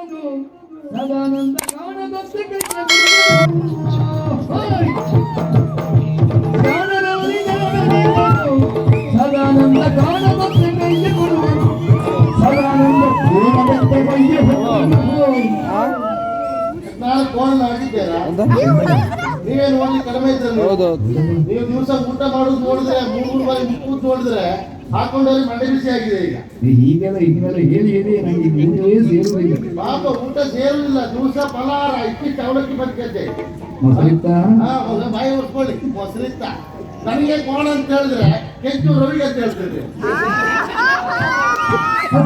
ಸದಾನಂದ ಸದಾನಂದ ಕೈಯ ಕೈಯ. ನಾನು ಫೋನ್ ಆಗಿದ್ದೀರಾ ನೀವೇನು ಓದಿ ಕಡಿಮೆ ಇದ್ರೆ ನೀವು ದಿವಸ ಊಟ ಮಾಡೋದು ನೋಡಿದ್ರೆ ಮೂರು ಮೂರು ಬಾರಿ ಮುಕ್ಕೂತ್ ನೋಡಿದ್ರೆ ಹಾಕೊಂಡವ್ರಿಗೆ ಮಂಡೆ ಬಿಸಿ ಆಗಿದೆ ಈಗ. ಈಗೆಲ್ಲ ಹೀಗೆಲ್ಲ ಹೇಳಿ ಹೇಳಿ ನನಗೆ ಊಟವೇ ಸೇರುವುದಿಲ್ಲ. ಪಾಪ ಊಟ ಸೇರುವುದಿಲ್ಲ ದಿವಸ ಫಲಾರ ಇಷ್ಟಿಷ್ಟು ಅವಲಕ್ಕಿ ಬದುಕತ್ತೆ ಮೊಸರಿತ್ತ? ಬಾಯಿ ಉಟ್ಕೊಳ್ಳಿ ಮೊಸರಿತ್ತ. ನನಗೆ ಕೋಣ ಅಂತ ಹೇಳಿದ್ರೆ ಹೆಚ್ಚು ರವಿಗೆ ಅಂತ ಹೇಳ್ತಿದ್ರಿ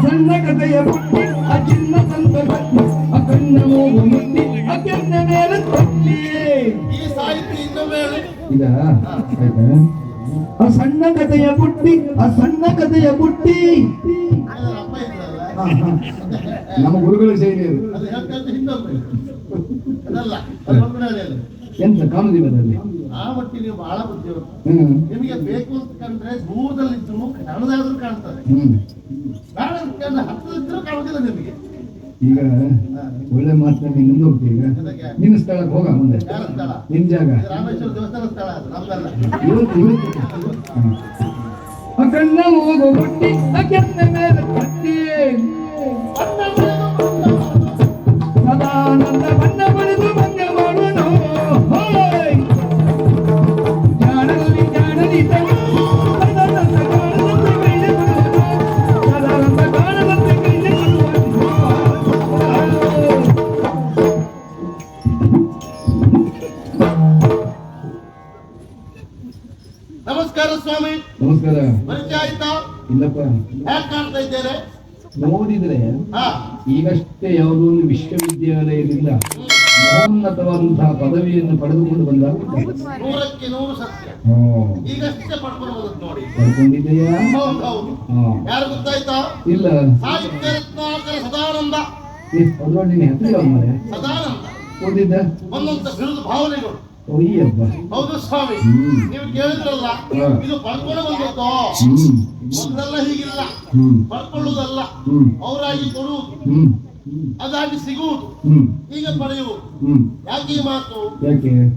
ಸಣ್ಣ ಕಥೆಯ ಪುಟ್ಟಿ ಆ ಚಿನ್ನ ಸಂತ ಪಟ್ಟಿ ಆ ಕಣ್ಣ ಮೂಗು ಮುಟ್ಟಿ ಕೆನ್ನ ಮೇಲೆ ತಟ್ಟಿ ಈ ಸಾಹಿತ್ಯ ಇನ್ನೊಮ್ಮೆ ಈಗ ಆಯ್ತಾ? ಆ ಸಣ್ಣ ಕಥೆಯ ಬುಟ್ಟಿ ಆ ಸಣ್ಣ ಕಥೆಯ ಬುಟ್ಟಿ. ನಮ್ಮ ಗುರುಗಳ ಶೈಲಿ ಎಂತ ಕಾಮದಿವದಲ್ಲಿ ಆ ಮಟ್ಟಿಗೆ ನೀವು ಬಹಳ ಬುದ್ಧಿವಂತ. ನಿಮಗೆ ಬೇಕು ಅಂತ ಕಂಡ್ರೆ ದೂರದಲ್ಲಿದ್ದು ಕಣದಾದ್ರೂ ಕಾಣ್ತದೆ. ಬೇಡ ಹತ್ತಿರದಿದ್ರೂ ಕಾಣುದಿಲ್ಲ ನಿಮಗೆ. ಈಗ ಒಳ್ಳೆ ಮಾತಿನಲ್ಲಿ ಮುಂದೆ ಹೋಗ್ತೀವಿ ಈಗ? ನಿನ್ನ ಸ್ಥಳಕ್ಕೆ ಹೋಗ ಮುಂದೆ. ನಿನ್ನ ಜಾಗ. ಇವತ್ತು ಇವತ್ತು. ಹ್ಮ್. ಆ ಕಣ್ಣ ಮೂಗು ಪರಿಚಯ ಆಯ್ತಾ? ಇಲ್ಲಪ್ಪ. ಹ್ಯಾಕ್ ಕಾಣ್ತಾ ಇದ್ದೇನೆ? ನೋಡಿದ್ರೆ ಈಗಷ್ಟೇ ಯಾವುದೋ ಒಂದು ವಿಶ್ವವಿದ್ಯಾಲಯದಿಂದ ಮಹೋನ್ನತವಾದಂತಹ ಪದವಿಯನ್ನು ಪಡೆದುಕೊಂಡು ಬಂದಾಗ ನೂರಕ್ಕೆ ನೂರು ಸತ್ಯ. ಈಗಷ್ಟೇ ಪಡ್ಕೊಂಡು ಬಂದದ್ದು ನೋಡಿ. ಪಡ್ಕೊಂಡಿದೆಯಾ ಹೌದು ಹೌದು. ಹಾ. ಯಾರು ಗೊತ್ತಾಯ್ತಾ? ಇಲ್ಲ. ಸಾಹಿತ್ಯ ರತ್ನಾಕರ ಸದಾನಂದ. ಹೆಸರು ಯಾವ ಮರೆ ಸದಾನಂದ. ಓದಿದ್ದ? ಒಂದೊಂದು ಬಿರುದು ಭಾವನೆಗಳು. ಹೌದು ಸ್ವಾಮಿ. ನೀವು ಕೇಳಿದ್ರಲ್ಲ ಇದು ಪಡ್ಕೊಂಡು ಬಂದದ್ದು ಮೊದಲೆಲ್ಲ ಹೀಗಿಲ್ಲ. ಹ್ಮ್. ಪಡ್ಕೊಳ್ಳುವುದಲ್ಲ. ಅವರಾಗಿ ಕೊಡುವುದು ಅದಾಗಿ ಸಿಗುವುದು ಈಗ ಪಡೆಯುವುದು ಯಾಕೆ ಈ ಮಾತು?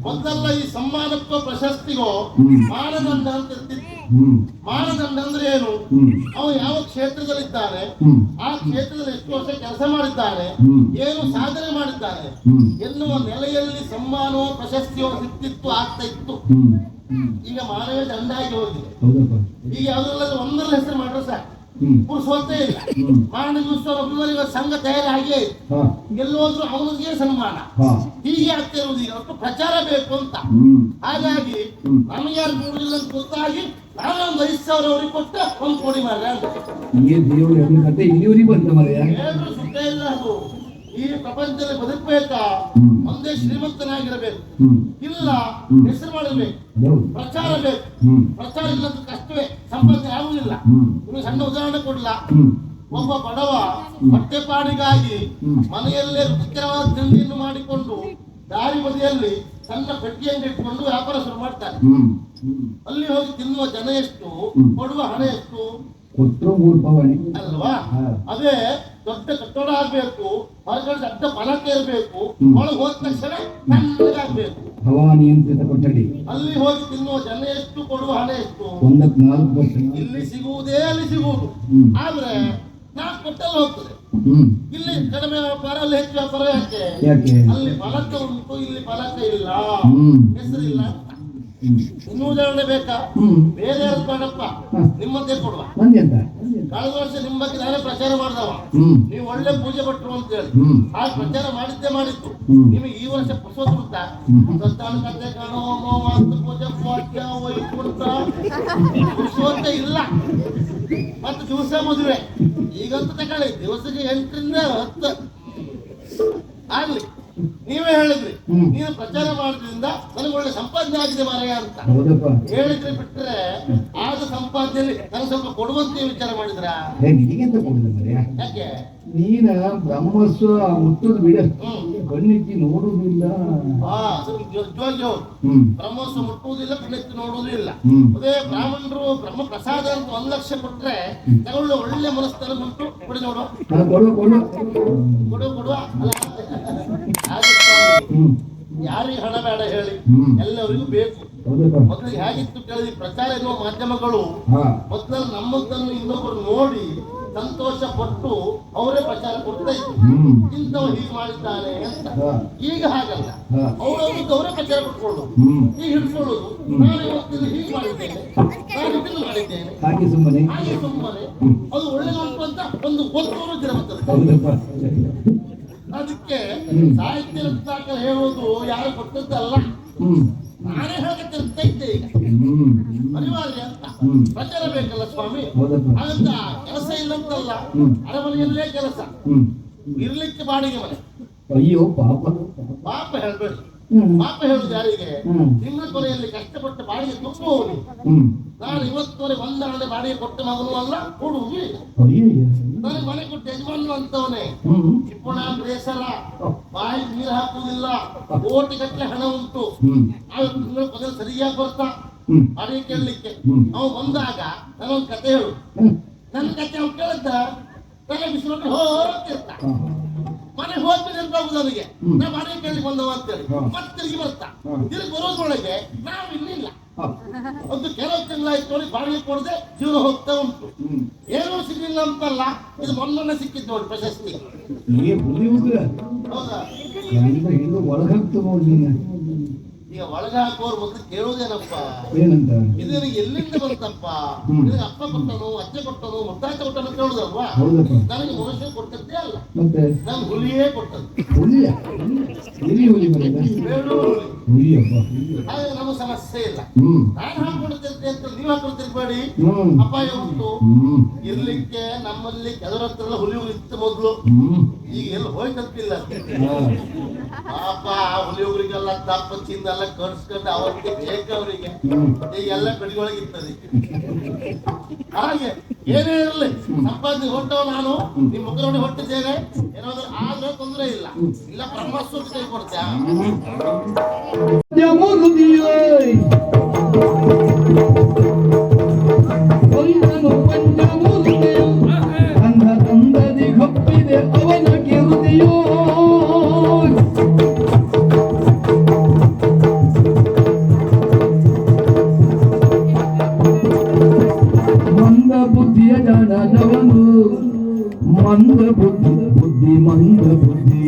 ಒಂದಲ್ಲ ಮೊದಲೆಲ್ಲ ಈ ಸಮ್ಮಾನಕ್ಕೋ ಪ್ರಶಸ್ತಿಗೋ. ಮಾನದಂಡ ಅಂತ ಇರ್ತಿತ್ತು. ಮಾನದಂಡ ಅಂದ್ರೆ ಏನು? ಅವನು ಯಾವ ಕ್ಷೇತ್ರದಲ್ಲಿದ್ದಾನೆ ಆ ಕ್ಷೇತ್ರದಲ್ಲಿ ಎಷ್ಟು ವರ್ಷ ಕೆಲಸ ಮಾಡಿದ್ದಾನೆ ಏನು ಸಾಧನೆ ಮಾಡಿದ್ದಾನೆ ಎನ್ನುವ ನೆಲೆಯಲ್ಲಿ ಸಮ್ಮಾನವೋ ಪ್ರಶಸ್ತಿಯೋ ಸಿಕ್ತಿತ್ತು ಆಗ್ತಾ ಇತ್ತು. ಈಗ ಮಾನವೇ ದಂಡಾಗಿ ಹೋಗಿದೆ. ಈಗ ಯಾವ್ದ್ರಲ್ಲ ಒಂದರ ಹೆಸರು ಮಾಡ್ರೆ ಸಾಕು. ಪುರುಷೋತ್ತೇ ಮಾರಣ ದಿವಸ ಇವತ್ತು ಸಂಘ ತಯಾರಾಗಿ ಗೆಲ್ಲೋದ್ರು ಅವನಿಗೆ ಸನ್ಮಾನ. ಹೀಗೆ ಆಗ್ತಾ ಇರುವುದು ಈಗ. ಒಟ್ಟು ಪ್ರಚಾರ ಬೇಕು ಅಂತ. ಹಾಗಾಗಿ ನಮಗ್ಯಾರು ನೋಡಿಲ್ಲ ಅಂತ ಗೊತ್ತಾಗಿ ನಾನು ಒಂದು ಐದು ಸಾವಿರ ಅವ್ರಿಗೆ ಕೊಟ್ಟ ಒಂದು ಕೋಡಿ ಮಾರ್ರೆ ಅಂತ. ಏನು ಸುಖ ಇಲ್ಲ ಅದು. ಈ ಪ್ರಪಂಚದಲ್ಲಿ ಬದುಕಬೇಕಾ. ಒಂದೇ ಶ್ರೀಮಂತನಾಗಿರಬೇಕು. ಇಲ್ಲ. ಹೆಸರು ಮಾಡಬೇಕು ಪ್ರಚಾರ ಬೇಕು. ಪ್ರಚಾರ ಇಲ್ಲದ ಕಷ್ಟವೇ. ಸಂಪಾದನೆ ಆಗುವುದಿಲ್ಲ ನಿಮಗೆ ಸಣ್ಣ ಉದಾಹರಣೆ ಕೊಡ್ಲಾ? ಒಬ್ಬ ಬಡವ ಹೊಟ್ಟೆಪಾಡಿಗಾಗಿ. ಮನೆಯಲ್ಲೇ ರುಚಿಕರವಾದ ತಿಂಡಿಯನ್ನು ಮಾಡಿಕೊಂಡು ದಾರಿ ಬದಿಯಲ್ಲಿ ಸಣ್ಣ ಪೆಟ್ಟಿಗೆಯನ್ನು ಇಟ್ಕೊಂಡು ವ್ಯಾಪಾರ ಶುರು ಮಾಡ್ತಾನೆ. ಹ್ಮ್. ಅಲ್ಲಿ ಹೋಗಿ ತಿನ್ನುವ ಜನ ಎಷ್ಟು. ಕೊಡುವ ಹಣ ಎಷ್ಟು? ಅಲ್ವಾ? ಅದೇ ದೊಡ್ಡ ಕಟ್ಟಡ ಆಗ್ಬೇಕು ಹೊರಗಡೆ ದೊಡ್ಡ ಫಲಕ ಇರಬೇಕು. ಒಳಗೆ ಹೋದ ತಕ್ಷಣ ತಣ್ಣಗಾಗ್ಬೇಕು ಹವಾನಿಯಂತ್ರಿತ ಕೊಠಡಿ ಅಲ್ಲಿ ಹೋಗಿ ತಿನ್ನುವ ಜನ ಎಷ್ಟು ಕೊಡುವ ಹಣ ಎಷ್ಟು? ಒಂದಕ್ಕೆ ನಾಲ್ಕು ಪರ್ಸೆಂಟ್ ಇಲ್ಲಿ ಸಿಗುವುದೇ ಅಲ್ಲಿ ಸಿಗುವುದು. ಆದ್ರೆ ನಾಲ್ಕು ಕೊಟ್ಟಲ್ಲಿ ಹೋಗ್ತದೆ. ಇಲ್ಲಿ ಕಡಿಮೆ ವ್ಯಾಪಾರ ಅಲ್ಲಿ ಹೆಚ್ಚು ವ್ಯಾಪಾರ ಯಾಕೆ? ಅಲ್ಲಿ ಫಲಕ ಉಂಟು ಇಲ್ಲಿ ಫಲಕ ಇಲ್ಲ. ಹೆಸರಿಲ್ಲ. ಇನ್ನೂ ಉದಾಹರಣೆ ಬೇಕಾ? ಬೇರೆ ಯಾರು ಬೇಡಪ್ಪ? ನಿಮ್ಮದೇ ಕೊಡುವ. ನಂದೆ ಅಂತ. ಕಳೆದ ವರ್ಷ ನಿಮ್ಮ ಬಗ್ಗೆ ನಾನೇ ಪ್ರಚಾರ ಮಾಡ್ದವ. ನೀವು ಒಳ್ಳೆ ಪೂಜೆ ಭಟ್ರು ಅಂತ ಹೇಳಿ ಆ ಪ್ರಚಾರ ಮಾಡಿದ್ದೇ ಮಾಡಿತ್ತು. ನಿಮಗೆ ಈ ವರ್ಷ ಪುಷ್ಪ ಹ್ಮ್. ಸತ್ತಾನ ಕತೆ ಕಾಣೋ ಮಾತು ಪೂಜೆ ವಾಕ್ಯ ವೈಕುಂಠ ಪುರುಷೋತ್ತ ಇಲ್ಲ. ಮತ್ತು ದಿವಸ ಮದುವೆ. ಈಗಂತೂ ತಗೊಳ್ಳಿ. ದಿವಸಕ್ಕೆ ಎಂಟರಿಂದ ಹತ್ತು. ಆಗ್ಲಿ. ನೀವೇ ಹೇಳಿದ್ರಿ. ನೀನು ಪ್ರಚಾರ ಮಾಡೋದ್ರಿಂದ ನನಗೆ ಒಳ್ಳೆ ಸಂಪಾದನೆ ಆಗಿದೆ ಮಾರಾಯ ಅಂತ. ಹೇಳಿದ್ರೆ ಬಿಟ್ರೆ ಆದ ಸಂಪಾದನೆಯಲ್ಲಿ ನನಗೆ ಸ್ವಲ್ಪ ಕೊಡುವಂತೆ ವಿಚಾರ ಮಾಡಿದ್ರ? ಹೇ ನಿನಗೆಂತ ಕೊಡುದ ಮರೆಯ? ಯಾಕೆ? ನೀನ ಬ್ರಹ್ಮಸ್ವ ಮುಟ್ಟುದು ಬಿಡ. ಕಣ್ಣಿಕ್ಕಿ ನೋಡುವುದಿಲ್ಲ. ಬ್ರಹ್ಮಸ್ವ ಮುಟ್ಟುವುದಿಲ್ಲ ಕಣ್ಣಿಕ್ಕಿ ನೋಡುವುದಿಲ್ಲ. ಅದೇ ಬ್ರಾಹ್ಮಣರು ಬ್ರಹ್ಮ ಪ್ರಸಾದ ಅಂತ ಒಂದ್ ಲಕ್ಷ ಕೊಟ್ರೆ ತಗೊಳ್ಳು ಒಳ್ಳೆ ಮನಸ್ಥಾನ ಉಂಟು. ಕೊಡಿ ನೋಡುವ ಹಾ, ಕೊಡು ಕೊಡು. ಕೊಡು ಕೊಡುವ. ಅಲ್ಲ. ಯಾರಿಗೆ ಹಣ ಬೇಡ ಹೇಳಿ ಎಲ್ಲರಿಗೂ ಬೇಕು. ಮೊದಲು ಹೇಗಿತ್ತು ಕೇಳಿದ್ರೆ? ಪ್ರಚಾರ ಇರುವ ಮಾಧ್ಯಮಗಳು ಮೊದಲು ನಮ್ಮದನ್ನು ಇನ್ನೊಬ್ಬರು ನೋಡಿ ಸಂತೋಷ ಪಟ್ಟು ಅವರೇ ಪ್ರಚಾರ ಕೊಡ್ತಾ ಇದ್ರು. ಇಂಥವ್ ಹೀಗೆ ಮಾಡಿದ್ದಾನೆ ಅಂತ. ಈಗ ಹಾಗಲ್ಲ. ಅವರವ್ರಿಗೆ ಅವರೇ ಪ್ರಚಾರ ಕೊಟ್ಕೊಳ್ಳೋದು. ಈಗ ಹಿಡ್ಕೊಳ್ಳೋದು. ನಾನು ಇವತ್ತಿನ ಹೀಗೆ ಮಾಡಿದ್ದೇನೆ. ನಾನು ಮಾಡಿದ್ದೇನೆ. ಹಾಗೆ ಸುಮ್ಮನೆ. ಹಾಗೆ ಸುಮ್ಮನೆ. ಅದು ಒಳ್ಳೆ ಉಂಟು ಅಂತ ಒಂದು ಗೊತ್ತು ದಿನ ಬರ್ತದೆ. ಅದಕ್ಕೆ ಸಾಹಿತ್ಯದ ಸಾಹಿತ್ಯ ರತ್ನಾಕರ ಹೇಳೋದು ಯಾರು ಕೊಟ್ಟದ್ದಲ್ಲ ಅಲ್ಲ? ನಾನೇ ಹೇಳಕ್ಕೆ ಇದ್ದೆ. ಈಗ ಅನಿವಾರ್ಯ ಅಂತ. ಪ್ರಚಾರ ಬೇಕಲ್ಲ ಸ್ವಾಮಿ? ಅದಂತ ಹಾಗಂತ ಕೆಲಸ ಇಲ್ಲಂತಲ್ಲ. ಅರಮನೆಯಲ್ಲೇ ಕೆಲಸ. ಇರ್ಲಿಕ್ಕೆ ಬಾಡಿಗೆ ಮನೆ. ಅಯ್ಯೋ ಪಾಪ. ಪಾಪ ಹೇಳ್ಬೇಡಿ. ಹ್ಮ್ ಪಾಪ ಹೇಳುದು ಯಾರಿಗೆ. ನಿಮ್ಮ ಕೊನೆಯಲ್ಲಿ ಕಷ್ಟಪಟ್ಟು ಬಾಡಿಗೆ ತುಂಬುವವನು ನಾನು ನಾನು ಇವತ್ತುವರೆಗೆ ಒಂದಾಣೆ ಬಾಡಿಗೆ ಕೊಟ್ಟ ಮಗನು ಅಲ್ಲ ಕೊಡುವುದು ನನಗೆ ಮನೆ ಕೊಟ್ಟ ಯಜಮಾನು ಅಂತವನೇ. ಇಪ್ಪಣ ಚಿಪ್ಪಣ ಬೇಸರ. ಬಾಯಿ ನೀರು ಹಾಕುವುದಿಲ್ಲ. ಕೋಟಿ ಗಟ್ಟಲೆ ಹಣ ಉಂಟು. ನಾವು ಆಗ ತಿಂಗಳ ಪದ ಸರಿಯಾಗಿ ಬರ್ತಾ. ಬಾಡಿಗೆ ಕೇಳಲಿಕ್ಕೆ. ನಾವು ಅವ ಬಂದಾಗ ನನಗೊಂದು ಕತೆ ಹೇಳು. ನನ್ನ ಕತೆ ಅವ್ನು ಕೇಳಿದ್ದ? ತಲೆ ಬಿಸಿಲೊಟ್ಟು ಹೋಗ್ತಿರ್ತ ಹಾ. ಮನೆ ಹೋದ್ಮೇಲೆ ನೆನಪಾಗುದು ನನಗೆ. ನಾ ಬಾಡಿಗೆ ಕೇಳಿ ಬಂದವ ಅಂತೇಳಿ. ಮತ್ತೆ ತಿರುಗಿ ಬರ್ತಾ. ತಿರುಗಿ ಬರೋದ್ರೊಳಗೆ ನಾವು ಇಲ್ಲಿಲ್ಲ. ಒಂದು ಕೆಲವು ತಿಂಗಳಾಯ್ತು ನೋಡಿ ಬಾಡಿಗೆ ಕೊಡದೆ ಜೀವನ ಹೋಗ್ತಾ ಉಂಟು ಏನೂ ಸಿಗ್ಲಿಲ್ಲ ಅಂತಲ್ಲ ಇದು ಮೊನ್ನೆ ಸಿಕ್ಕಿದ್ದು ನೋಡಿ ಪ್ರಶಸ್ತಿ ಹೌದಾ ಗಂಡ ಹಿಡಿದು ಒಳಗಾಗ್ತು ನೋಡಿ ನೀನು ಈಗ ಒಳಗಾಕೋರ್ ಮೊದಲು ಕೇಳುವುದೇನಪ್ಪ? ಏನಂತ? ಎಲ್ಲಿಂದ ಬಂತಪ್ಪ? ಅಪ್ಪ ಕೊಟ್ಟನು ಅಜ್ಜ ಕೊಟ್ಟನು ಮುತ್ತಾತ ಕೊಟ್ಟನು ಕೇಳುದಲ್ವಾ ನನಗೆ ಮನುಷ್ಯ ಕೊಟ್ಟದ್ದೇ ಅಲ್ಲ. ನಾನು ಹುಲಿಯೇ ಕೊಟ್ಟದ್ದು. ಹುಲಿಯ? ಹುಲಿ ಹುಲಿ. ಹಾಗೆ ನಮ್ಮ ಸಮಸ್ಯೆ ಇಲ್ಲ. ನಾನು ಹಾಕೊಡ್ತಿರ್ತೆ ಅಂತ ನೀವು ಹಾಕೊಡ್ತಿರ್ಬೇಡಿ ಹ್ಮ್. ಅಪಾಯ ಉಂಟು. ಇರ್ಲಿಕ್ಕೆ ನಮ್ಮಲ್ಲಿ ಕೆಲವರ ಹತ್ರ ಎಲ್ಲ ಹುಲಿ ಇತ್ತು ಮೊದಲು. ಈಗ ಎಲ್ಲಿ ಹೋಯ್ತಂತಿಲ್ಲ. ಪಾಪ ಆ ಹುಲಿಯವರಿಗೆಲ್ಲ ದಪ್ಪ ಚಿಂದೆಲ್ಲ ಎಲ್ಲ ಕರ್ಸ್ಕೊಂಡು ಅವರಿಗೆ ಬೇಕು ಅವರಿಗೆ ಹ್ಮ್. ಈಗೆಲ್ಲ ಕಡಿಗೊಳಗಿರ್ತದೆ ಹಾಗೆ ಏನೇ ಇರಲಿ ಸಂಪಾದನೆ ಹೊಟ್ಟವ ನಾನು ನಿಮ್ಮ ಮುಖರೊಡಿ ಹೊಟ್ಟಿದ್ದೇನೆ. ಏನಾದ್ರು ಆದ್ರೆ ತೊಂದರೆ ಇಲ್ಲ. ಇಲ್ಲ ಬ್ರಹ್ಮಸ್ವರ ಕೈ ಕೊಡ್ತ್ಯಾ? ಮಂದ ಬುದ್ಧಿ ಬುದ್ಧಿ ಮಂದ ಬುದ್ಧಿ